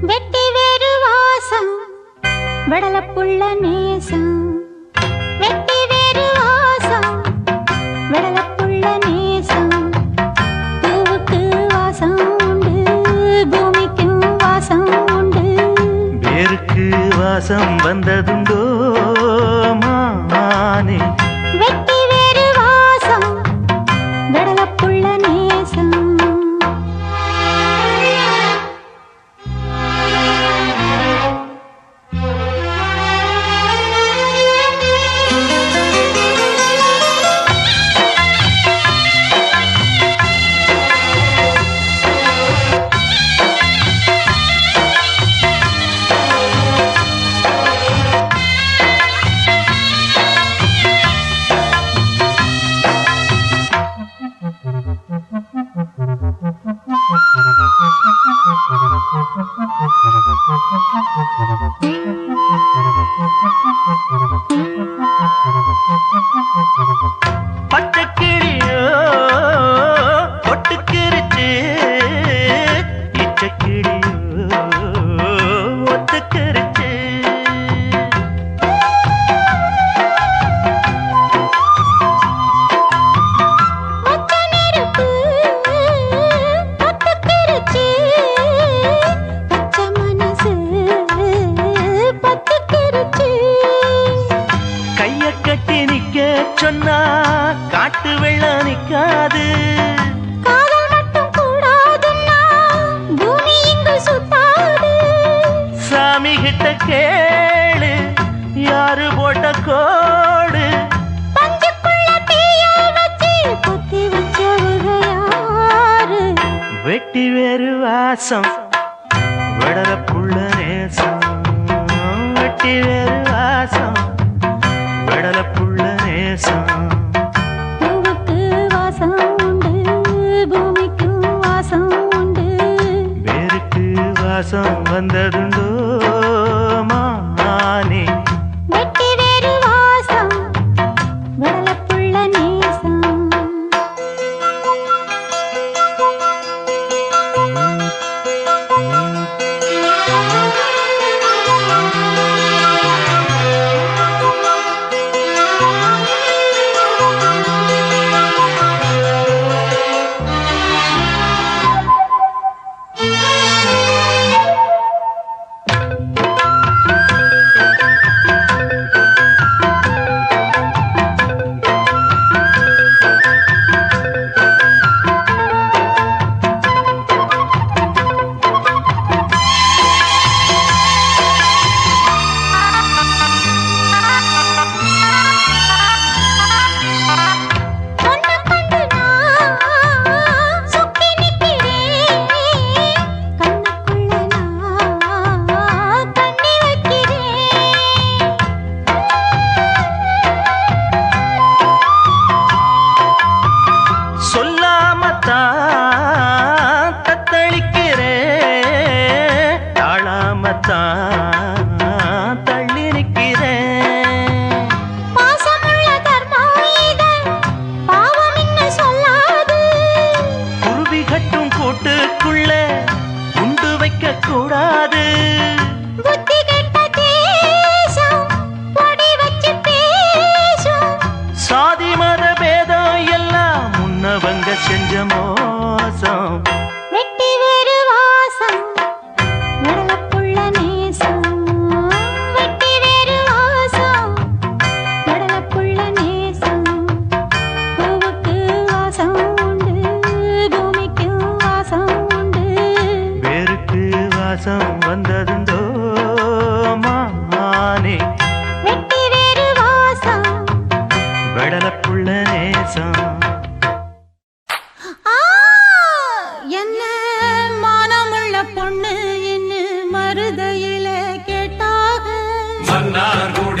வெட்டி வேறு வாசம் விடலப்புள்ள நேசம். வெட்டி வேறு வாசம் விடலப்புள்ள நேசம். பூவுக்கு வாசம் உண்டு பூமிக்கும் வாசம் உண்டு. வேருக்கு வாசம் வந்ததுண்டோ மானே.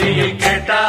கேட்டா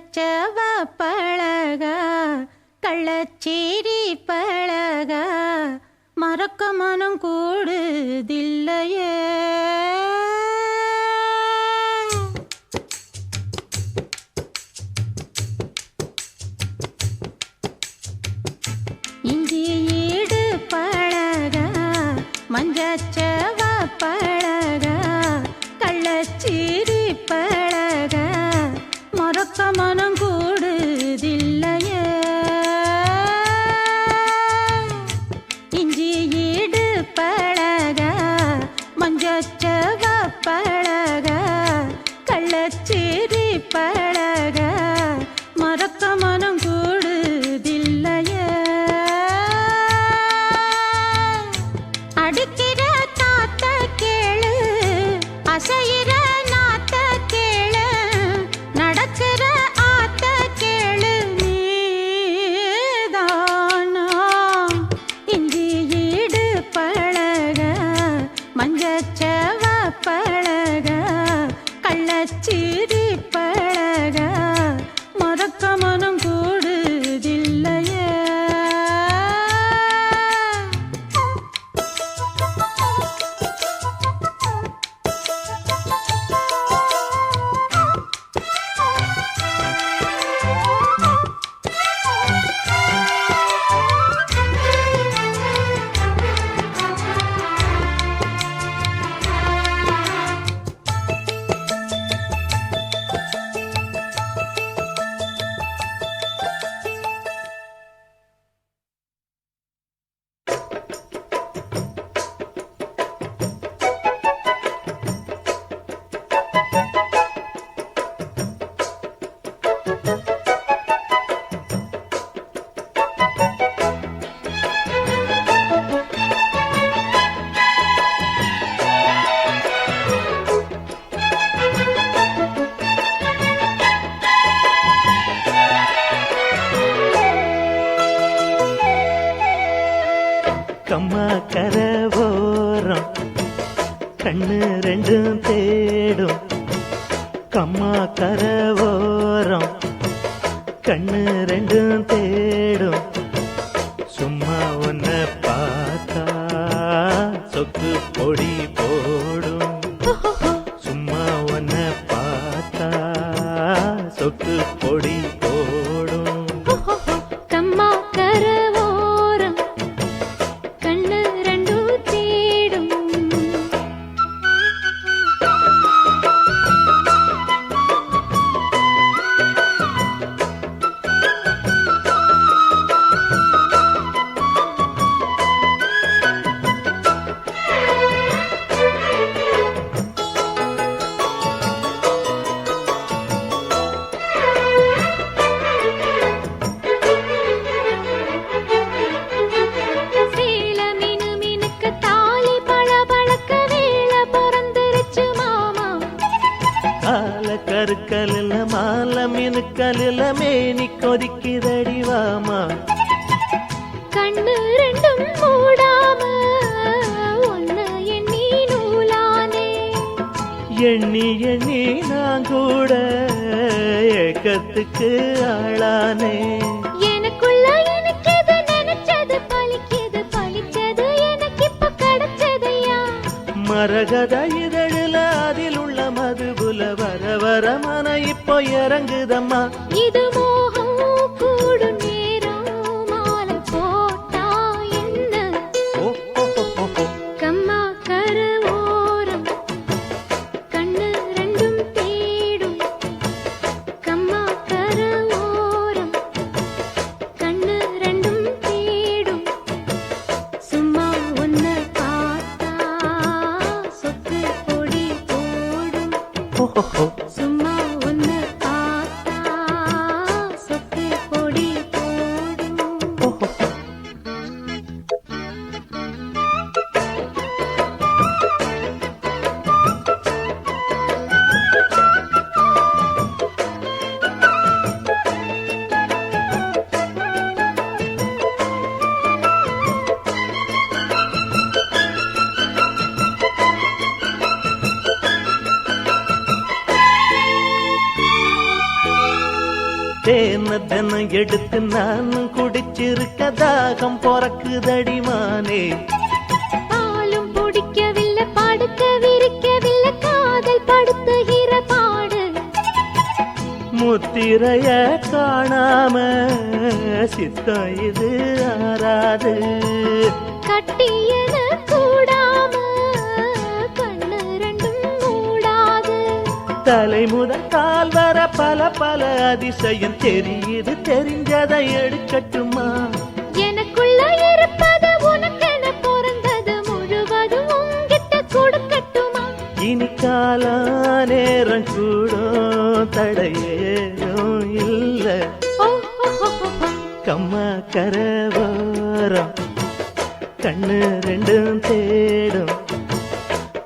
மஞ்சச்சவ பழக கள்ளச்சேரி பழக மறக்க மனம் கூடுதில் தேடும். கம்மா கரவோரம் கண்ணு ரெண்டும் தேடும். மதுபுல வர வர மன இப்போ இறங்குதம்மா. இது எடுத்து நானும் குடிச்சிருக்க தாகம் பொறக்குதடிமானே பாலும் பிடிக்கவில்லை படுக்க விரிக்கவில்லை காதல் படுத்துகிற பாடு. முத்திரைய காணாம சித்தம் இது ஆறாது. தலை முதல் கால் வர பல பல அதிசயம் தெரியுது. தெரிஞ்சதை எடுக்கட்டுமா? எனக்குள்ள இருப்பது உனக்கென பிறந்தது முழுவதும் உங்கிட்ட கொடுக்கட்டுமா? இனி காலா நேரம் கூடும் தடையேதும் இல்ல. கம்மா கரவோரம் கண்ணு ரெண்டும் தேடும்.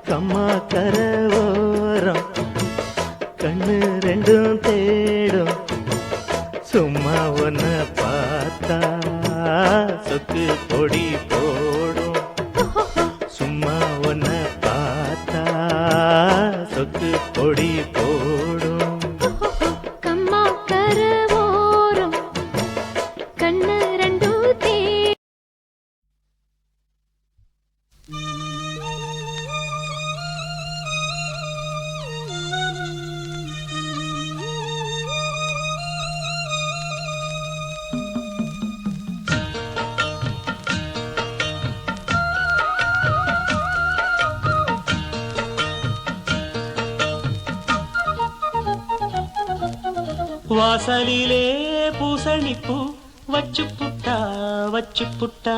கம்மா கரவோரம். கண்ணு வாசலிலே பூசணிப்பூ வச்சு புட்டா வச்சு புட்டா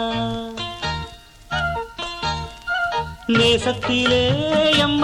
நேசத்திலே எம்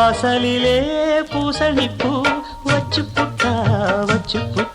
வாசலிலே பூசணிப்பூ வச்சு புட்டா வச்சு புட்டா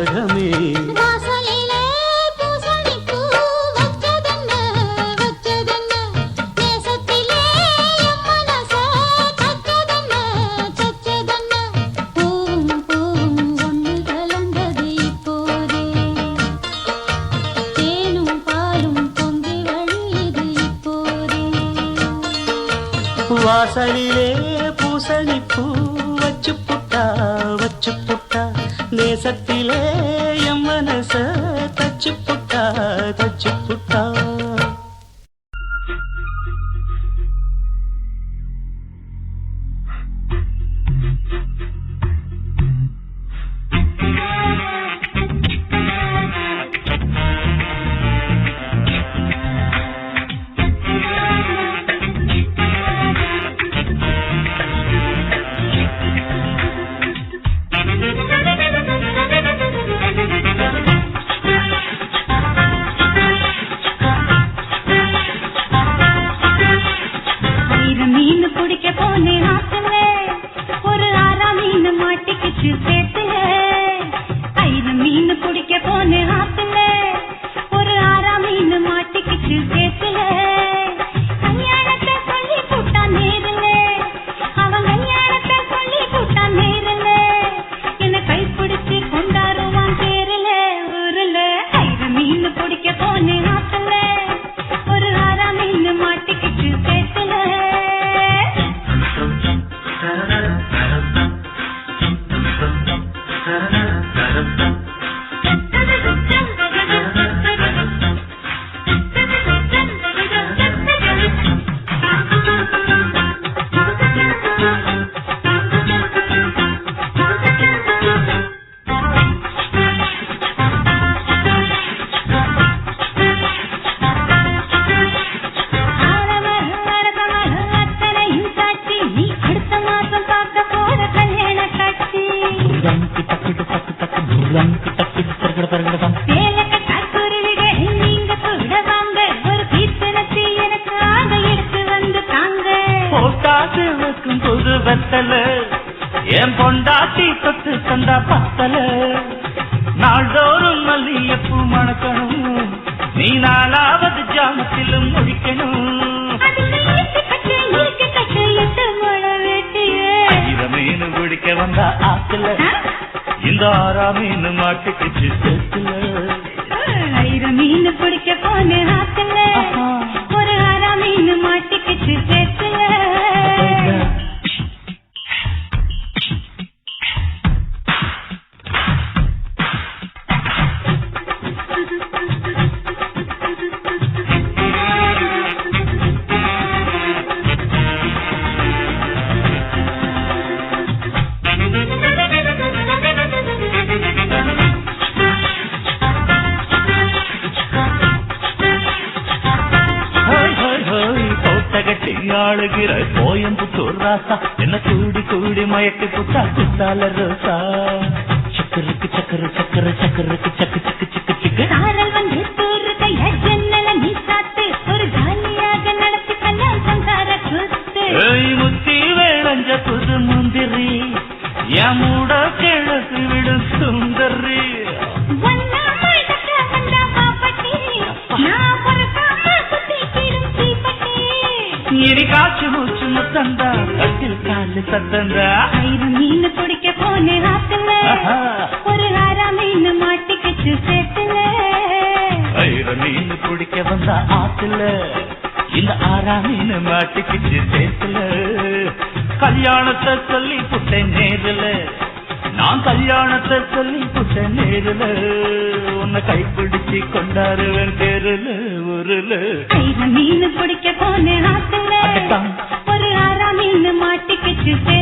ராகமே பத்தல. என் பொண்டாட்டி தொட்டு தந்தா பத்தல. குத்தால ரோசா. சக்கருக்கு சக்கர சக்கர சக்கருக்கு சக்கு சக்கு சக்கு சக்கு. சாரல் வந்து தூரு கைய ஜன்னல நீ சாத்து ஒரு ஜாலியாக நடத்தி கல்யாணம் சங்கார கூத்து ஏய் முத்தி வேளஞ்ச புது முந்திரி என் மூட கிழக்கு விடும் சுந்தரி. ஒன்னா மழக்க வந்தா பாப்பட்டி நான் பொறுக்காம சுத்திக்கிடும் தீப்பட்டி. இனி காற்று மூச்சு முத்தந்தா கட்டில் காலு சத்தந்தா. ஆயிரம் மீன் பிடிக்க போன ஆத்துல ஆஹா. ஒரு ஆறா மீன் மாட்டிக்கிச்சு சேத்துல ஐர மீன் பிடிக்க வந்த ஆத்துல இந்த ஆறா மீன் மாட்டிக்கிச்சு சேத்துல. கல்யாணத்தை சொல்லி புட்டேன் நேருல நான் கல்யாணத்தை சொல்லி புட்டேன் நேருல. உன்னை கைப்பிடிச்சு கொண்டாருவேன் ஊருல. ஆயிரம் மீன் பிடிக்க போன மீன் மாட்டிக்கிச்சு சேத்துல